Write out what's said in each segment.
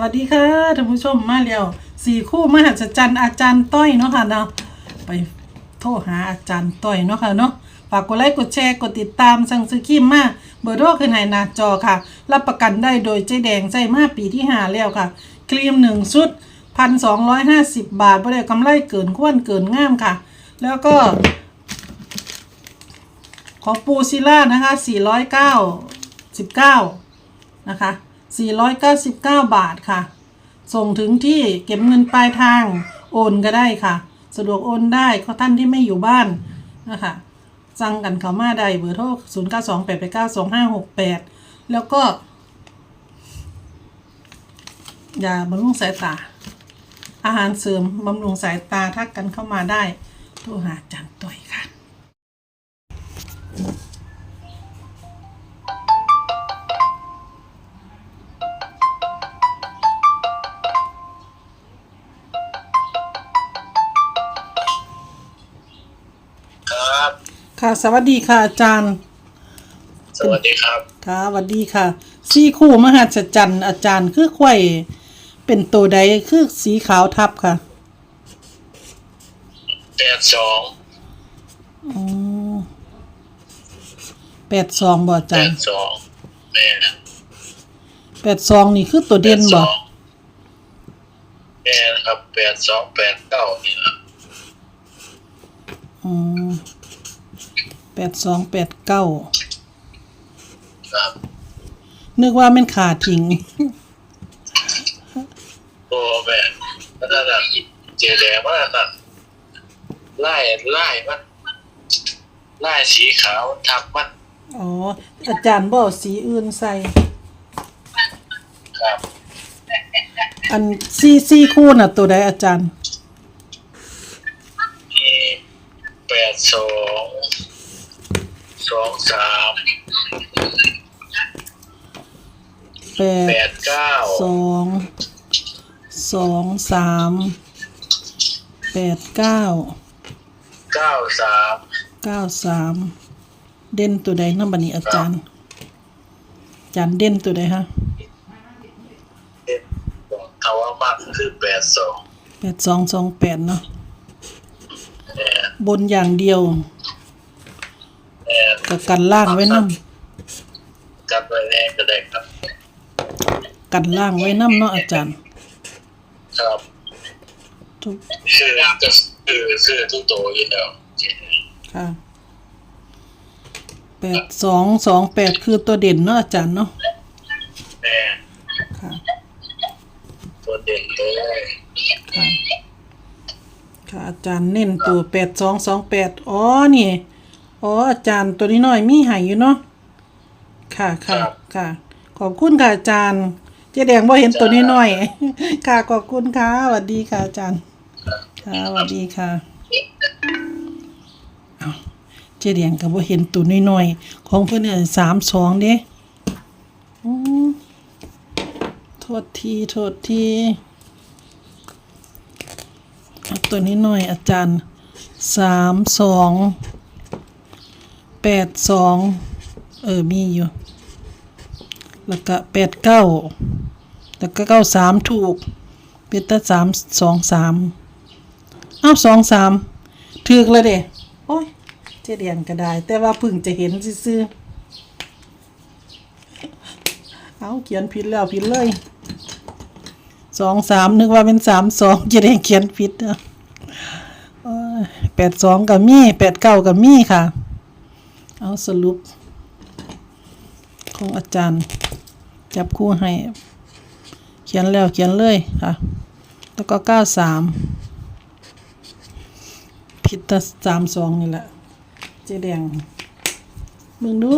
วัสดีค่ะท่านผู้ชมมาแล้วสี่คู่มหัศจรรย์อาจารย์ต้อยเนาะค่ะเนาะไปโทรหาอาจารย์ต้อยเนาะค่ะเนาะฝากกดไลค์กดแชร์กดติดตามสั่งซื้อครีมมาเบอร์โทรขึ้นให้หน้าจอค่ะ รับประกันได้โดยเจ๊แดงใส่มาปีที่หาแล้วค่ะ ครีมหนึ่งชุดพันสองร้อยห้าสิบบาทบ่ได้กำไรเกินควรเกินง่ามค่ะ แล้วก็ ของปูซิล่านะคะ409นะคะ 499 บาทค่ะ ส่งถึงที่เก็บเงินปลายทางโอนก็ได้ค่ะ สะดวกโอนได้เขาท่านที่ไม่อยู่บ้านนะคะสั่งกันเขามาได้เบอร์โทร 0 9 2 8 8 9 2 5 6 8 แล้วก็ยาบำรุงสายตา อาหารเสริมบำรุงสายตาทักกันเข้ามาได้โทรหาอาจันต่อยค่ะ ค่ะ สวัสดีค่ะอาจารย์ สวัสดีครับ ค่ะสวัสดีค่ะ สีคู่มหัศจรรย์อาจารย์คือควายเป็นตัวใดคือสีขาวทับค่ะแปดสองอ๋อแปดสองบ่อาแปจารดย์สองแม่แปดสองนี่คือตัวเด่นบ่แม่นะครับแปดสองแปดเก้านี่นะอืมแป ดสองแปดเก้าครับนึกว่าเป็นขาทิ้งโอ้แม่แล้วนั่นน่ะเจแดงว่านั่นไล่ไล่มันไล่สีขาวทับมันอ๋อ อาจารย์บ่เอาสีอื่นใส่ ครับ อันซีซีคู่น่ะ ตัวใดอาจารย์มีแปดสอง สองสามแปแปดดเก้าสองสองสามแปดเก้าเก้าสามเก้าสามเด่นตัวใดน้ำบันนี้อาจารย์ อาจารย์เด่นตัวใดฮะเอ็ดทว่ามากคือแปดสองแปดสองสองแปดเนาะแม่บนอย่างเดียวแม่ กับกันล่างไว้น้กันไว้แน่ก็ได้ครับำกันล่างไว้น้ำเนาะอาจารย์ ครับทุกคือจะคือคือทุกตัวอยู่แล้วจริงค่ะแปดสองสองแปดคือตัวเด่นเนาะอาจารย์เนาะแม่ค่ะตัวเด่นเลยค่ะค่ะอาจารย์เน้นตัวแปดสองสองแปดอ๋อนี่ อ๋ออาจารย์ตัวนี้หน่อยมีใหายอยู่เนาะค่ะค่ะค่ะ ขอบคุณค่ะอาจารย์ เจ๊แดงบ่เห็นตัวนี้หน่อยค่ะขอบคุณค่ะสวัสดีค่ะอาจารย์ค่ะสวัสดีค่ะเอาเจ๊แดงก็บ่เห็นตัวนี้หน่อยของเพิ่นเนี่ยสามสองเด้อืมโทษทีโทษทีเอาตัวนี้หน่อยอาจารย์สามสอง แปดสองเออ มีอยู่ แล้วก็แปดเก้าแล้วก็เก้าสามถูกเป็นตาสามสองสามเอ้าสองสามถือกเลยเด้โอ้ยเจ๊เดียนก็ได้ แต่ว่าพึ่งจะเห็นซื่อเอาเขียนผิดแล้วผิดเลยสองสามนึกว่าเป็นสามสองเจ๊เดียนเขียนผิดอะแปดสองกับมี่แปดเก้ากับมี่ค่ะ เอาสรุป ของอาจารย์ จับคู่ให้ เขียนแล้วเขียนเลยค่ะ แล้วก็เก้าสามผิดแต่สามสองนี่แหละ เจ๊แดงมึงดู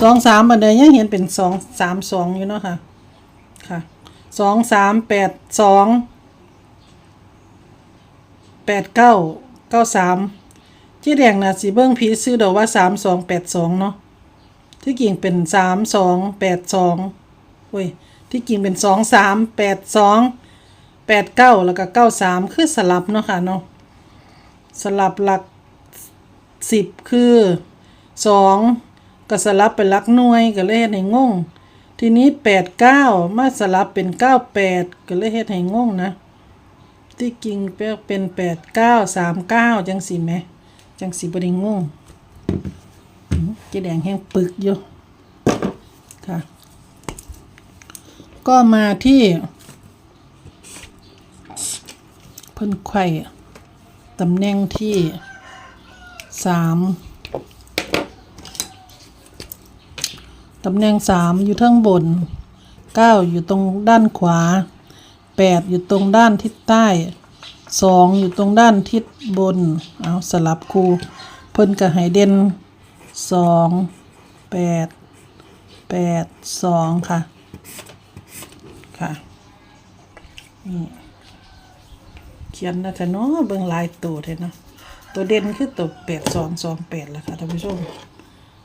สองสามบันไดยังเห็นเป็นสองสามสองอยู่เนาะค่ะ ค่ะสองสามแปดสองแปดเก้าเก้าสาม เจ๊แดงนะสีเบิ้งพีซื้อเดอกว่าสามสองแปดสองเนาะที่จริงเป็นสามสองแปดสองเว้ยที่จริงเป็นสองสามแปดสองแปดเก้าแล้วก็เก้าสามคือสลับเนาะค่ะเนาะสลับหลักสิบคือสองก็สลับเป็นหลักหน่วยก็เลยเฮ็ดให้งง ทีนี้แปดเก้ามาสลับเป็นเก้าแปดก็เลยเฮ็ดให้งงนะ ที่จริงเป็นแปดเก้าสามเก้าจังสิแหม จังสิบริงงอืมเจแดงแห้งปึกอยู่ค่ะ ก็มาที่เพิ่นไข่ตำแหน่งที่สามตำแหน่งสามอยู่ทั้งบนเก้าอยู่ตรงด้านขวาแปดอยู่ตรงด้านทิศใต้ สองอยู่ตรงด้านทิศบน เอาสลับคูเพิ่นกับไฮเดนสองแปดแปดสองค่ะ ค่ะนี่เขียนนะคะเนาะเบิ่งลายตัวเถอะเนาะตัวเด่นคือตัวแปดสองสองแปดแหละค่ะท่านผู้ชม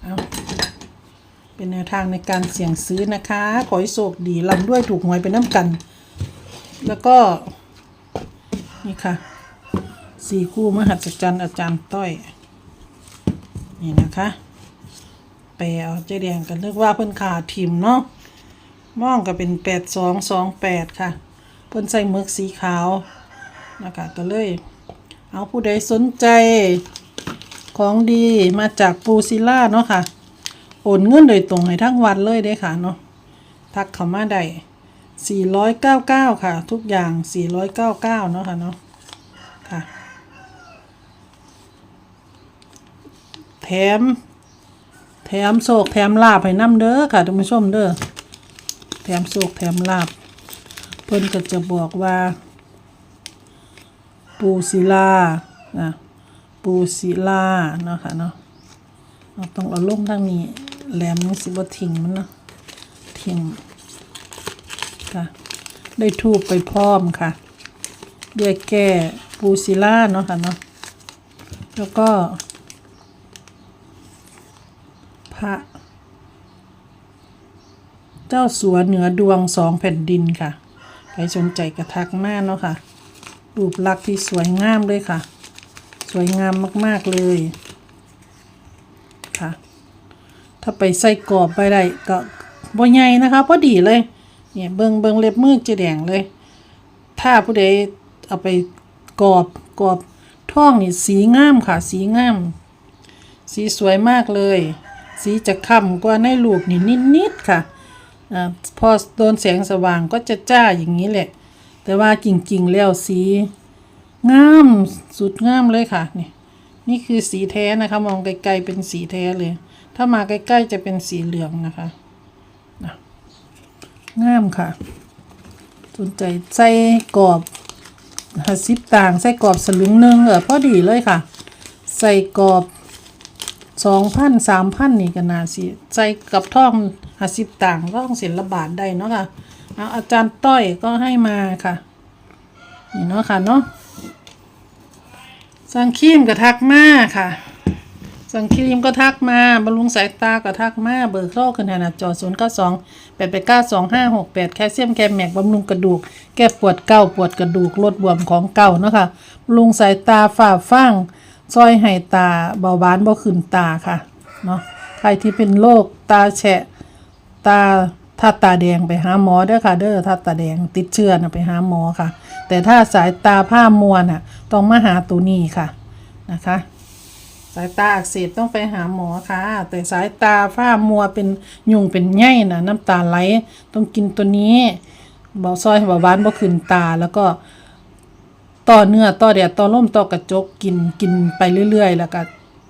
เอาเป็นแนวทางในการเสี่ยงซื้อนะคะ ขอให้โชคดีลำด้วยถูกหวยไปน้ำกัน แล้วก็ นี่ค่ะสี่คู่มหัศจรรย์อาจารย์ต้อย นี่นะคะไปเอาเจ๊แดงกันนึกว่าเพิ่นขาทิมเนาะมองก็เป็นแปดสองสองแปดค่ะ เพิ่นใส่หมึกสีขาวนะคะก็เลย เอาผู้ใดสนใจของดีมาจากปูซิล่าเนาะค่ะ โอนเงินโดยตรงให้ทั้งวันเลยเด้ค่ะเนาะทักเขามาได้ 499 ค่ะ ทุกอย่าง 499 เนาะค่ะเนาะค่ะ แถม แถมโศกแถมลาบให้น้ำเด้อค่ะท่านผู้ชมเด้อแถมสุกแถมลาบ เพิ่นก็จะบอกว่า ปูศิลานะปูศิลาเนาะค่ะเนาะเราต้องเอาลงทางนี้แหลมนี่สิบ่ทิ้งมันเนาะทิ้ง ค่ะ ได้ทูบไปพร้อมค่ะเรียกแก้ปูศิล่าเนาะค่ะเนาะแล้วก็ พระ เจ้าสัวเหนือดวงสองแผ่นดินค่ะใครสนใจกระทักมากเนาะค่ะ รูปลักษณ์ที่สวยงามเลยค่ะ สวยงามมาก ๆ เลยค่ะ ถ้าไปใส่กรอบไปได้ก็บ่ใหญ่นะคะพอดีเลย เนี่ยเบิงเบิงเล็บมือจะแดงเลย ถ้าผู้ใดเอาไปกรอบกรอบท่องนี่สีงามค่ะ สีงาม สีสวยมากเลย สีจะค่ำกว่าในรูปนี่นิดๆค่ะอ่าพอโดนแสงสว่างก็จะจ้าอย่างนี้แหละ แต่ว่าจริงๆแล้วสีงามสุดงามเลยค่ะนี่นี่คือสีแท้นะคะ มองไกลๆเป็นสีแท้เลย ถ้ามาใกล้ๆจะเป็นสีเหลืองนะคะ งามค่ะ สนใจใส่กรอบหาสิบต่างใส่กรอบสลึงหนึ่งเออพอดีเลยค่ะ ใส่กรอบสองพันสามพันนี่ก็น่าสิใส่กับท่องหาสิบต่างก็ต้องเสียละบาทได้เนาะค่ะเอาอาจารย์ต้อยก็ให้มาค่ะ นี่เนาะค่ะเนาะสังครีมก็ทักมาค่ะ สั่งครีมก็ทักมาบำรุงสายตาก็ทักมาเบอร์โทรขึ้นหน้าจอ 0 9 2 8 8 9 2 5 6 8 แคลเซียมแคมแมกบำรุงกระดูก แก้ปวดเก่าปวดกระดูกลดบวมของเก่าเนาะค่ะบำรุงสายตาฝ่าฟังซอยให้ตาเบาหวานเบ่ขึ้นตาค่ะเนาะใครที่เป็นโรคตาแฉะตาถ้าตาแดงไปหาหมอเด้อค่ะเด้อถ้าตาแดงติดเชื้อนะไปหาหมอค่ะ แต่ถ้าสายตาผ้ามัวน่ะต้องมาหาตัวนี้ค่ะนะคะ สายตาอักเสบต้องไปหาหมอค่ะ แต่สายตาฝ้ามัวเป็นยุงเป็นใยน่ะน้ำตาไหลต้องกินตัวนี้เบาซอยเบาหวานบ่ขึ้นตาแล้วก็ต่อเนื้อต่อแดดต่อล่มต่อกระจกกินกินไปเรื่อย ๆ แล้วก็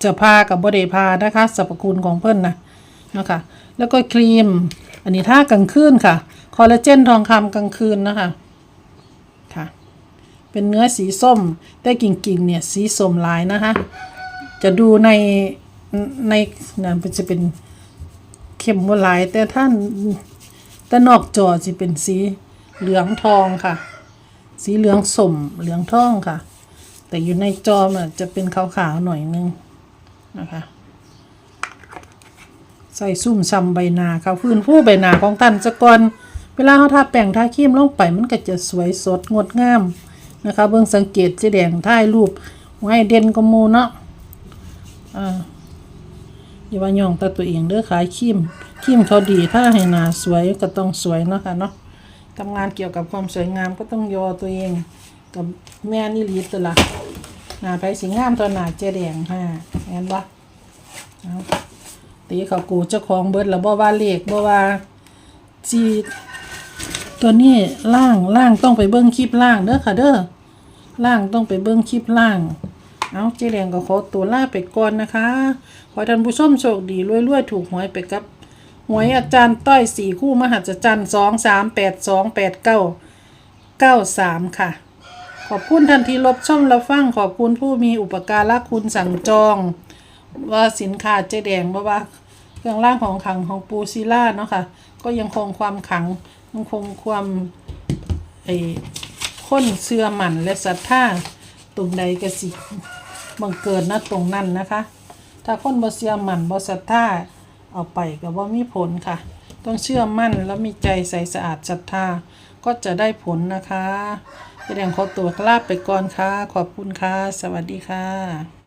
จะพากับบ่ได้พานะคะสรรพคุณของเพิ่นนะนะคะแล้วก็ครีม อันนี้ท่ากลางคืนค่ะคอลลาเจนทองคำกลางคืนนะคะค่ะ เป็นเนื้อสีส้ม แต่กิ่งๆเนี่ยสีส้มลายนะคะ จะดูในในนั่นจะเป็นเข้มว่าหลาย แต่ท่านแต่นอกจอจะเป็นสีเหลืองทองค่ะ สีเหลืองสมเหลืองทองค่ะ แต่อยู่ในจอมันจะเป็นขาวๆหน่อยนึงนะคะใส่ซุ่มซำใบนาค่ะฟื้นฟูใบนาของท่านสะก่อนเวลาเขาทาแป้งทาครีมลงไปมันก็จะสวยสดงดงามนะคะ เบิ่งสังเกตจ๊แดงถ่ายรูปไว้เด่นก็มูเนาะ อ่าอย่าว่าย่องแตาตัวเองเด้อขายครีมคิมเขาดีถ้าให้หน้าสวยก็ต้องสวยเนาะค่ะเนาะทำงานเกี่ยวกับความสวยงามก็ต้องยอตัวเอง กับแม่นี่ลีตัวละหน้าไผสิงามตัวหน้าเจแดงฮะแม่นบ่ตีเขากูเจ้าของเบิร์ดแล้วบ่ว่าเลขบ่ว่าจีตัวนี้ล่างล่างต้องไปเบิ่งคลิปล่างเด้อค่ะเด้อล่างต้องไปเบิ่งคลิปล่าง เอาเจ๊แดงก็ขอตัวลาไปก่อนนะคะ ขอท่านผู้ชมโชคดีรวยๆ ถูกหวยไปกับ หวยอาจารย์ต้อยสี่คู่มหัศจรรย์สองสามแปดสองแปดเก้าเก้าสามค่ะ ขอบคุณทันทีลบช่องรับฟังขอบคุณผู้มีอุปการะคุณสั่งจอง ว่าสินค้าเจแดงเพราว่าเครื่องร่างของขังของปูซิล่าเนาะค่ะ ก็ยังคงความขังยังคงความไอ้ค้นเสื่อมันและศรัทธาตรงใดก็สิ บังเกิดนะตรงนั้นนะคะ ถ้าคนบ่เชื่อมั่นบ่ศรัทธาเอาไปก็บ่มีผลค่ะ ต้องเชื่อมั่นแล้วมีใจใสสะอาดศรัทธาก็จะได้ผลนะคะแสดงขอตัวลาไปก่อนค่ะ ขอบคุณค่ะ สวัสดีค่ะ